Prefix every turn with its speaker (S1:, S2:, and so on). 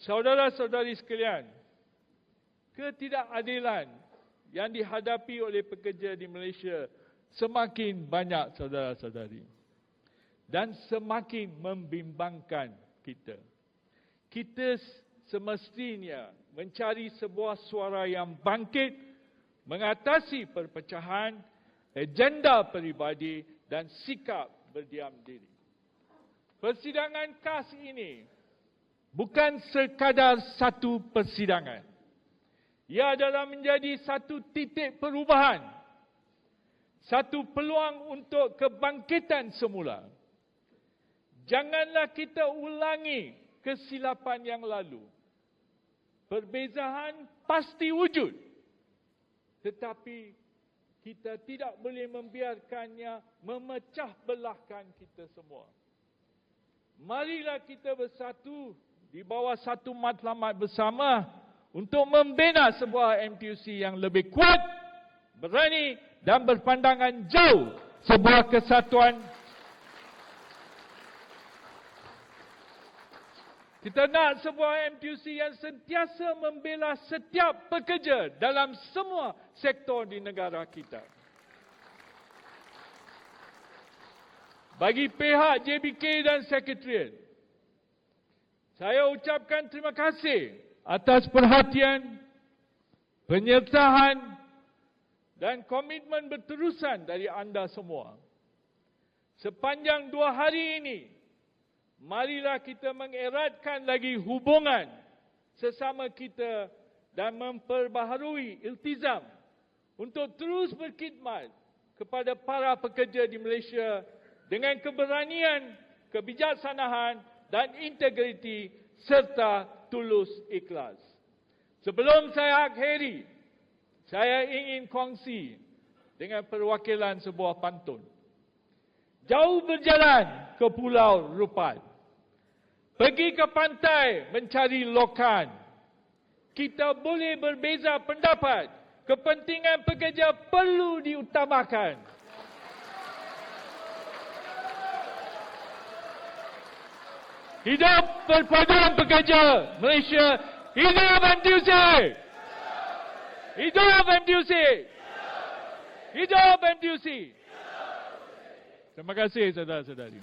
S1: Saudara-saudari sekalian, ketidakadilan yang dihadapi oleh pekerja di Malaysia semakin banyak saudara-saudari dan semakin membimbangkan kita. Kita semestinya mencari sebuah suara yang bangkit mengatasi perpecahan, agenda peribadi dan sikap berdiam diri. Persidangan KAS ini bukan sekadar satu persidangan. Ia adalah menjadi satu titik perubahan. Satu peluang untuk kebangkitan semula. Janganlah kita ulangi kesilapan yang lalu. Perbezaan pasti wujud. Tetapi kita tidak boleh membiarkannya memecah belahkan kita semua. Marilah kita bersatu di bawah satu matlamat bersama untuk membina sebuah MTUC yang lebih kuat, berani dan berpandangan jauh sebuah kesatuan Kita nak sebuah MTUC yang sentiasa membela setiap pekerja dalam semua sektor di negara kita. Bagi pihak JBK dan Sekretariat, saya ucapkan terima kasih atas perhatian, penyertaan dan komitmen berterusan dari anda semua. Sepanjang dua hari ini, marilah kita mengeratkan lagi hubungan sesama kita dan memperbaharui iltizam untuk terus berkhidmat kepada para pekerja di Malaysia dengan keberanian, kebijaksanaan dan integriti serta tulus ikhlas. Sebelum saya akhiri, saya ingin kongsi dengan perwakilan sebuah pantun. Jauh berjalan ke Pulau Rupat. Pergi ke pantai mencari lokan. Kita boleh berbeza pendapat. Kepentingan pekerja perlu diutamakan. Hidup perpaduan pekerja Malaysia. Hidup MTUC. Hidup MTUC. Hidup MTUC. Terima kasih saudara-saudari.